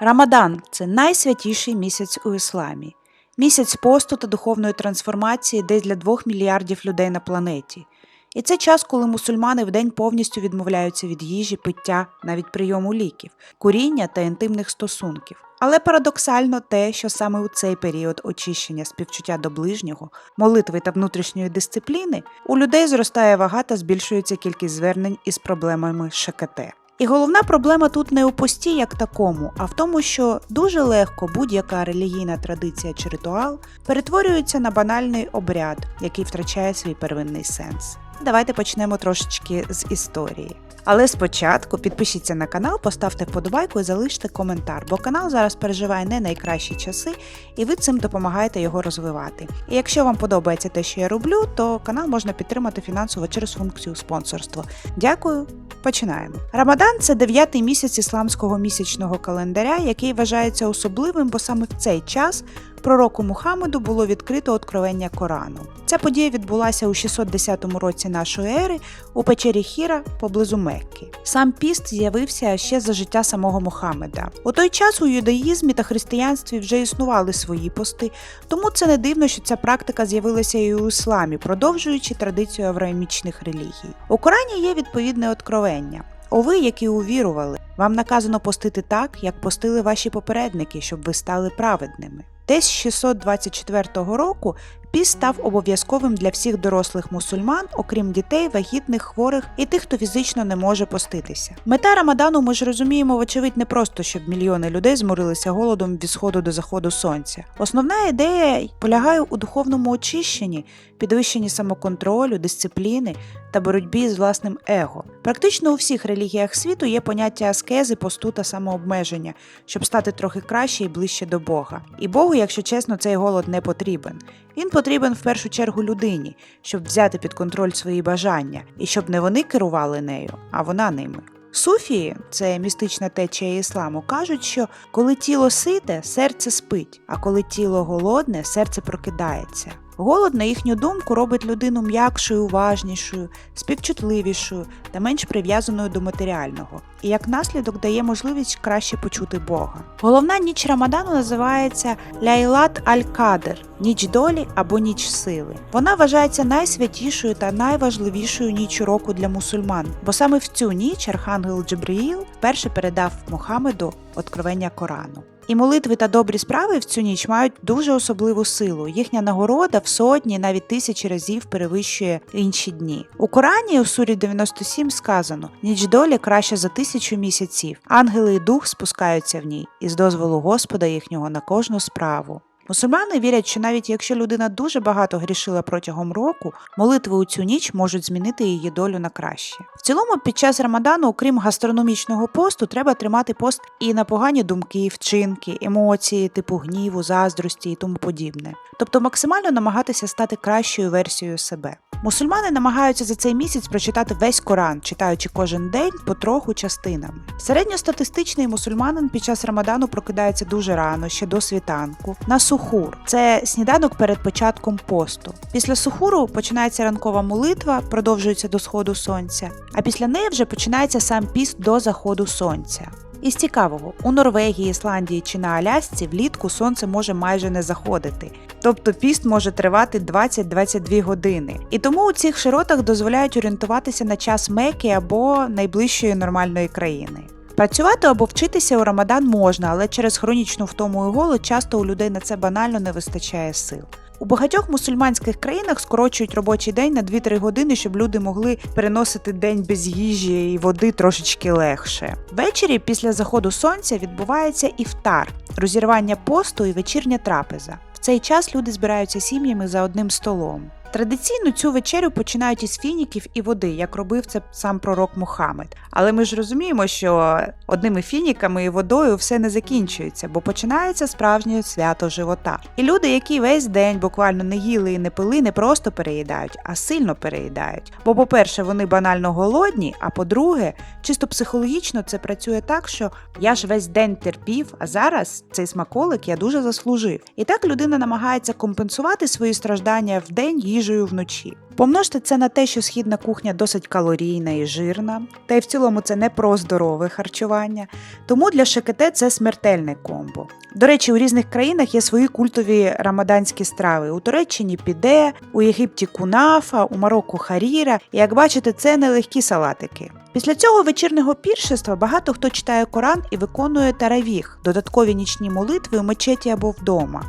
Рамадан це найсвятіший місяць у ісламі, місяць посту та духовної трансформації десь для двох мільярдів людей на планеті. І це час, коли мусульмани вдень повністю відмовляються від їжі, пиття, навіть прийому ліків, куріння та інтимних стосунків. Але парадоксально те, що саме у цей період очищення співчуття до ближнього, молитви та внутрішньої дисципліни у людей зростає вага та збільшується кількість звернень із проблемами ШКТ. І головна проблема тут не у пості як такому, а в тому, що дуже легко будь-яка релігійна традиція чи ритуал перетворюється на банальний обряд, який втрачає свій первинний сенс. Давайте почнемо трошечки з історії. Але спочатку підпишіться на канал, поставте вподобайку і залиште коментар, бо канал зараз переживає не найкращі часи, і ви цим допомагаєте його розвивати. І якщо вам подобається те, що я роблю, то канал можна підтримати фінансово через функцію спонсорства. Дякую. Починаємо. Рамадан це дев'ятий місяць ісламського місячного календаря, який вважається особливим, бо саме в цей час пророку Мухаммеду було відкрито откровення Корану. Ця подія відбулася у 610 році нашої ери у печері Хіра поблизу Мекки. Сам піст з'явився ще за життя самого Мухаммеда. У той час у юдаїзмі та християнстві вже існували свої пости, тому це не дивно, що ця практика з'явилася і у ісламі, продовжуючи традицію авраамічних релігій. У Корані є відповідне откровення. О ви, які увірували, вам наказано постити так, як постили ваші попередники, щоб ви стали праведними. Десь з 624 року піст став обов'язковим для всіх дорослих мусульман, окрім дітей, вагітних, хворих і тих, хто фізично не може поститися. Мета Рамадану ми ж розуміємо, вочевидь, не просто, щоб мільйони людей зморилися голодом від сходу до заходу сонця. Основна ідея полягає у духовному очищенні, підвищенні самоконтролю, дисципліни та боротьбі з власним его. Практично у всіх релігіях світу є поняття аскези, посту та самообмеження, щоб стати трохи краще і ближче до Бога. І Богу, якщо чесно, цей голод не потрібен. Він потрібен в першу чергу людині, щоб взяти під контроль свої бажання, і щоб не вони керували нею, а вона ними. Суфії, це містична течія ісламу, кажуть, що коли тіло сите, серце спить, а коли тіло голодне, серце прокидається. Голод, на їхню думку, робить людину м'якшою, уважнішою, співчутливішою та менш прив'язаною до матеріального, і як наслідок дає можливість краще почути Бога. Головна ніч Рамадану називається Ляйлат Аль-Кадр ніч долі або ніч сили. Вона вважається найсвятішою та найважливішою ніч року для мусульман, бо саме в цю ніч архангел Джебріїл вперше передав Мухаммеду откровення Корану. І молитви та добрі справи в цю ніч мають дуже особливу силу. Їхня нагорода в сотні, навіть тисячі разів перевищує інші дні. У Корані у сурі 97 сказано: ніч долі краще за тисячу місяців. Ангели і дух спускаються в ній, і з дозволу Господа їхнього на кожну справу. Мусульмани вірять, що навіть якщо людина дуже багато грішила протягом року, молитви у цю ніч можуть змінити її долю на краще. В цілому, під час Рамадану, окрім гастрономічного посту, треба тримати пост і на погані думки, вчинки, емоції, типу гніву, заздрості і тому подібне. Тобто максимально намагатися стати кращою версією себе. Мусульмани намагаються за цей місяць прочитати весь Коран, читаючи кожен день потроху частинами. Середньостатистичний мусульманин під час Рамадану прокидається дуже рано, ще до світанку, на сухур. Це сніданок перед початком посту. Після сухуру починається ранкова молитва, продовжується до сходу сонця, а після неї вже починається сам піст до заходу сонця. Із цікавого, у Норвегії, Ісландії чи на Алясці влітку сонце може майже не заходити, тобто піст може тривати 20-22 години. І тому у цих широтах дозволяють орієнтуватися на час Меки або найближчої нормальної країни. Працювати або вчитися у Рамадан можна, але через хронічну втому і голод часто у людей на це банально не вистачає сил. У багатьох мусульманських країнах скорочують робочий день на 2-3 години, щоб люди могли переносити день без їжі і води трошечки легше. Ввечері після заходу сонця відбувається іфтар, розірвання посту і вечірня трапеза. В цей час люди збираються сім'ями за одним столом. Традиційно цю вечерю починають із фініків і води, як робив це сам пророк Мухаммед. Але ми ж розуміємо, що одними фініками і водою все не закінчується, бо починається справжнє свято живота. І люди, які весь день буквально не їли і не пили, не просто переїдають, а сильно переїдають. Бо, по-перше, вони банально голодні, а по-друге, чисто психологічно це працює так, що я ж весь день терпів, а зараз цей смаколик я дуже заслужив. І так людина намагається компенсувати свої страждання в день їжею вночі. Помножте це на те, що східна кухня досить калорійна і жирна, та й в цілому це не про здорове харчування. Тому для ШКТ це смертельне комбо. До речі, у різних країнах є свої культові рамаданські страви. У Туреччині піде, у Єгипті кунафа, у Марокко харіра. І як бачите, це нелегкі салатики. Після цього вечірнього піршества багато хто читає Коран і виконує таравіх, додаткові нічні молитви у мечеті або вдома.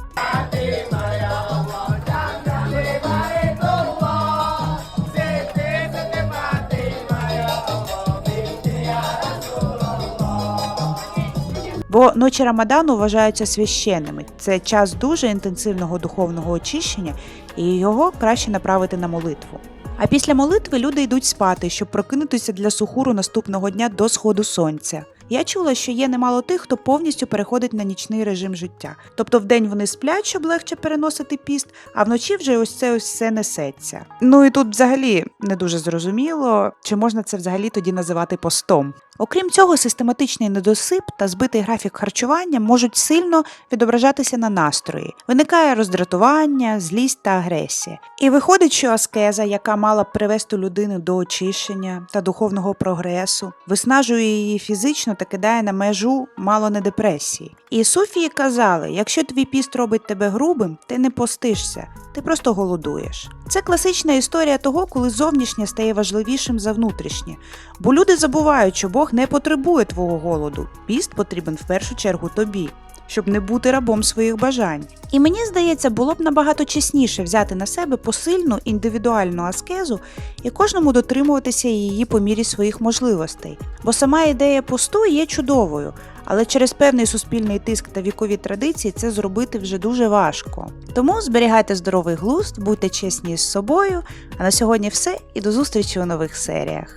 Бо ночі Рамадану вважаються священними. Це час дуже інтенсивного духовного очищення, і його краще направити на молитву. А після молитви люди йдуть спати, щоб прокинутися для сухуру наступного дня до сходу сонця. Я чула, що є немало тих, хто повністю переходить на нічний режим життя. Тобто вдень вони сплять, щоб легше переносити піст, а вночі вже ось це ось все несеться. Ну і тут взагалі не дуже зрозуміло, чи можна це взагалі тоді називати постом. Окрім цього, систематичний недосип та збитий графік харчування можуть сильно відображатися на настрої. Виникає роздратування, злість та агресія. І виходить, що аскеза, яка мала б привести людину до очищення та духовного прогресу, виснажує її фізично та кидає на межу мало не депресії. І суфії казали: якщо твій піст робить тебе грубим, ти не постишся, ти просто голодуєш. Це класична історія того, коли зовнішнє стає важливішим за внутрішнє. Бо люди забувають, що Бог не потребує твого голоду. Піст потрібен в першу чергу тобі, щоб не бути рабом своїх бажань. І мені здається, було б набагато чесніше взяти на себе посильну індивідуальну аскезу і кожному дотримуватися її по мірі своїх можливостей. Бо сама ідея посту є чудовою, але через певний суспільний тиск та вікові традиції це зробити вже дуже важко. Тому зберігайте здоровий глузд, будьте чесні з собою. А на сьогодні все і до зустрічі у нових серіях.